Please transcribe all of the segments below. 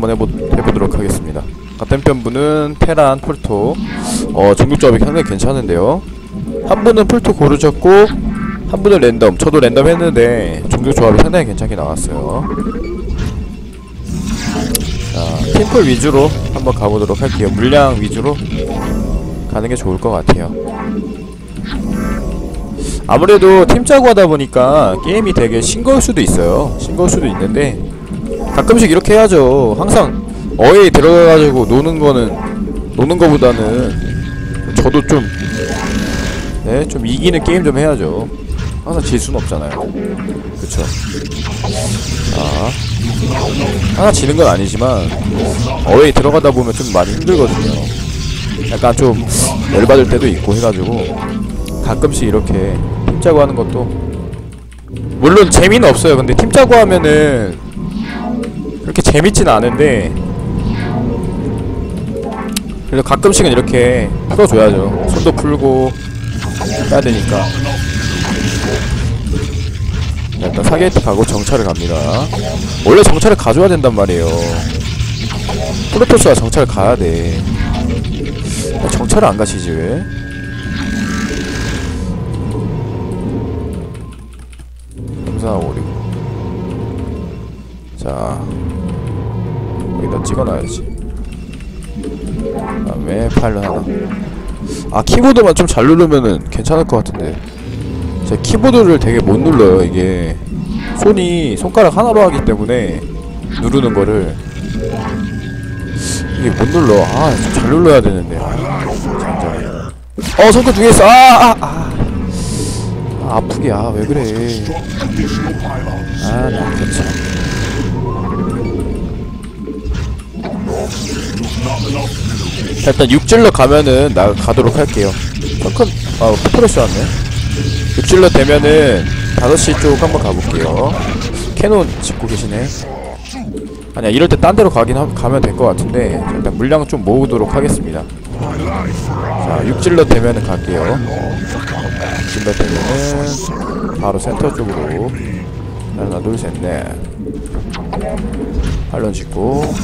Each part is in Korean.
한번 해보, 해보도록 하겠습니다. 같은 편분은 테란, 폴토. 어 중국조합이 상당히 괜찮은데요. 한 분은 폴토 고르셨고 한 분은 랜덤. 저도 랜덤 했는데 중국조합이 상당히 괜찮게 나왔어요. 자 팀플 위주로 한번 가보도록 할게요. 물량 위주로 가는 게 좋을 것 같아요. 아무래도 팀 짜고 하다 보니까 게임이 되게 싱거울 수도 있어요. 싱거울 수도 있는데 가끔씩 이렇게 해야죠. 항상 어에 들어가가지고 노는 거는 노는 거보다는 저도 좀 네, 좀 이기는 게임 좀 해야죠. 항상 질 수는 없잖아요. 그쵸? 자, 하나 지는 건 아니지만 어웨이 들어가다 보면 좀 많이 힘들거든요. 약간 좀 열받을 때도 있고 해가지고 가끔씩 이렇게 팀 짜고 하는 것도 물론 재미는 없어요. 근데 팀 짜고 하면은 그렇게 재밌진 않은데 그래도 가끔씩은 이렇게 풀어줘야죠. 손도 풀고 해야 되니까. 자, 일단 사게이트 가고 정찰을 갑니다. 원래 정찰을 가져야 된단 말이에요. 프로토스가 정찰을 가야 돼. 정찰을 안 가시지 왜? 삼사 오륙 자 여기다 찍어놔야지. 그 다음에 파일럿 하나. 아 키보드만 좀 잘 누르면은 괜찮을 것 같은데. 제 키보드를 되게 못 눌러요 이게. 손이 손가락 하나로 하기 때문에 누르는 거를. 이게 못 눌러. 아좀잘 눌러야 되는데. 아 어 손끝 두개 있어. 아아아. 아, 아, 아프게. 아왜 그래. 아나 그렇지 자, 일단 육질러 가면은 나 가도록 할게요. 펑큰 아 포프레시 왔네. 육질러 되면은 5시 쪽 한번 가볼게요. 캐논 짚고 계시네. 아니야 이럴 때 딴 데로 가긴 하, 가면 될 것 같은데 자, 일단 물량 좀 모으도록 하겠습니다. 자 육질러 되면은 갈게요. 육질러 되면은 바로 센터 쪽으로 하나 둘셋넷. 팔런 짓고.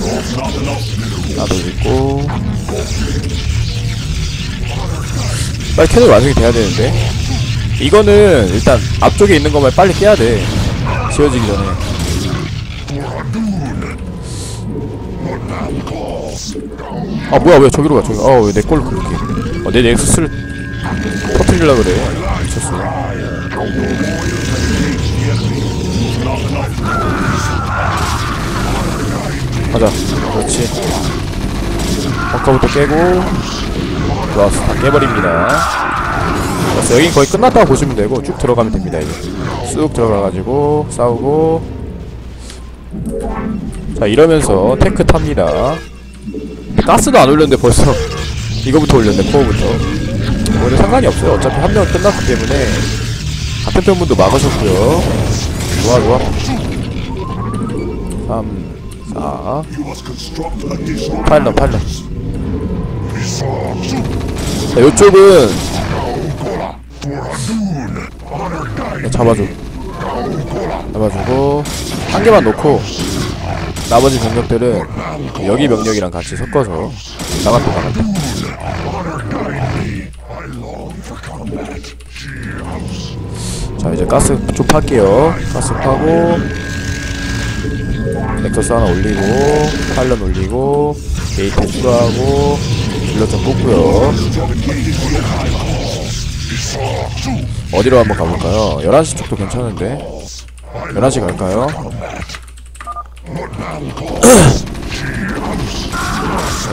나도 짓고. 빨리 캐논 완성이 돼야 되는데. 이거는 일단 앞쪽에 있는 것만 빨리 깨야 돼. 지어지기 전에. 아 뭐야 왜 저기로 가 저기 아왜 내 걸로 그렇게. 어, 내 넥서스를 터트리려 그래. 미쳤어 가자. 그렇지. 아까부터 깨고. 좋았어. 다 깨버립니다. 좋았어. 여긴 거의 끝났다고 보시면 되고 쭉 들어가면 됩니다 이제. 쑥 들어가가지고 싸우고. 자 이러면서 테크 탑니다. 가스도 안 올렸는데 벌써. 이거부터 올렸네 코어부터. 오늘 상관이 없어요. 어차피 한 명은 끝났기 때문에. 같은 편분도 막으셨고요 좋아 좋아. 3 4 8런 8런 자 요쪽은 야, 잡아줘. 잡아주고 한 개만 놓고 나머지 병력들은 여기 병력이랑 같이 섞어서 나갔다 나갔다 자 이제 가스 좀 팔게요. 가스 파고 넥서스 하나 올리고 팔런 올리고 게이트 추가하고 딜러 좀 뽑고요. 어디로 한번 가볼까요? 11시 쪽도 괜찮은데? 11시 갈까요?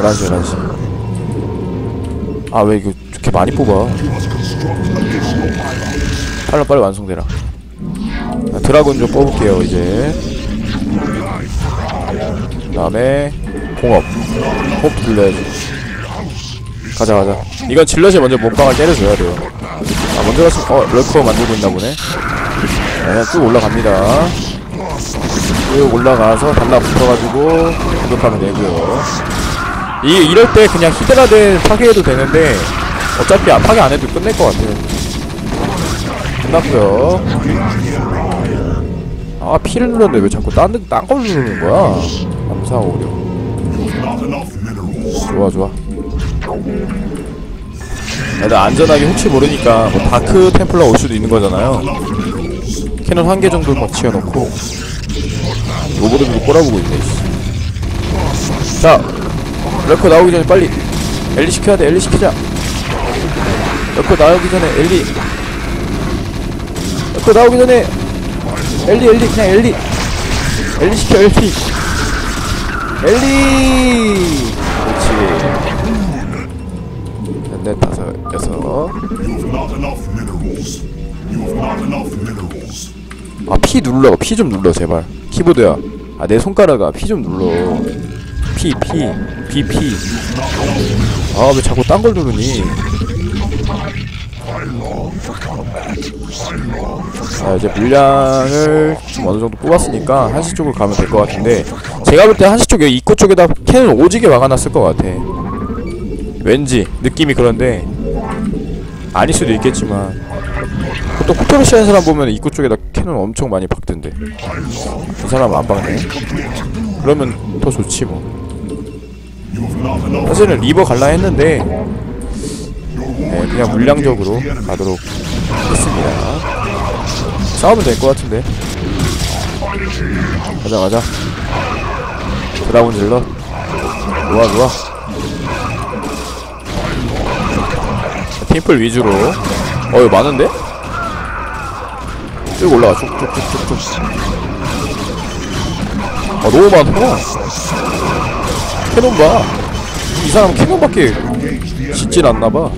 11시 11시. 아 왜 이거 이렇게 많이 뽑아 빨리 빨리 완성되라. 자, 드라군 좀 뽑을게요 이제. 그 다음에 공업. 호흡 돌려야지. 가자 가자. 이건 질럿이 먼저 몸빵을 때려줘야 돼요. 아 먼저 갔으면 어 럴커 만들고 있나 보네. 네, 쭉 올라갑니다. 쭉 올라가서 단락 붙어가지고 공격하면 되고요. 이 이럴 때 그냥 히드라 된 파괴해도 되는데 어차피 아, 파괴 안 해도 끝낼 것 같아요 끝났고요. 아 피를 눌렀는데 왜 자꾸 딴, 딴걸 누르는 거야? 3, 4, 5, 6 Not enough minerals. 좋아 좋아. 일단 안전하게 혹시 모르니까 뭐 다크 템플러 올 수도 있는 거잖아요. 캐논 한 개 정도 막 지어놓고 로보들도 꼬라보고 있네 씨. 자 럴커 나오기 전에 빨리 엘리 시켜야 돼. 엘리 시키자. 럴커 나오기 전에 엘리 럴커 나오기 전에 엘리 엘리 그냥 엘리. 엘리 시켜 엘리. 엘리! 그렇지. 넷 다섯 여섯. 아 P 눌러. P 좀 눌러 제발. 키보드야. 아 내 손가락아. P 좀 눌러. P B P 아왜 자꾸 딴 걸 누르니 자 이제 물량을 좀 어느 정도 뽑았으니까 한시 쪽으로 가면 될 것 같은데 제가 볼 때 한시 쪽에 입구 쪽에다 캔을 오지게 막아놨을 것 같아. 왠지 느낌이 그런데 아닐 수도 있겠지만 보통 쿠토르시 하는 사람 보면 입구 쪽에다 캔을 엄청 많이 박던데. 이 사람은 안 박네. 그러면 더 좋지 뭐. 사실은 리버 갈라 했는데 네, 그냥 물량적으로 가도록 했습니다. 싸우면 될 것 같은데. 가자 가자. 드라곤 질러. 좋아 좋아. 팀플 위주로. 어 이거 많은데? 쭉 올라가 쭉 쭉 쭉 쭉 쭉. 아 너무 많아 캐논 봐. 이 사람 캐논밖에 짓질 않나봐.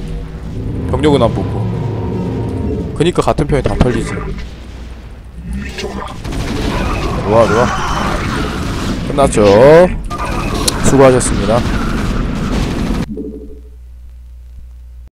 병력은 안 뽑고. 그니까 같은 편이 다 털리지. 좋아, 좋아. 끝났죠. 수고하셨습니다.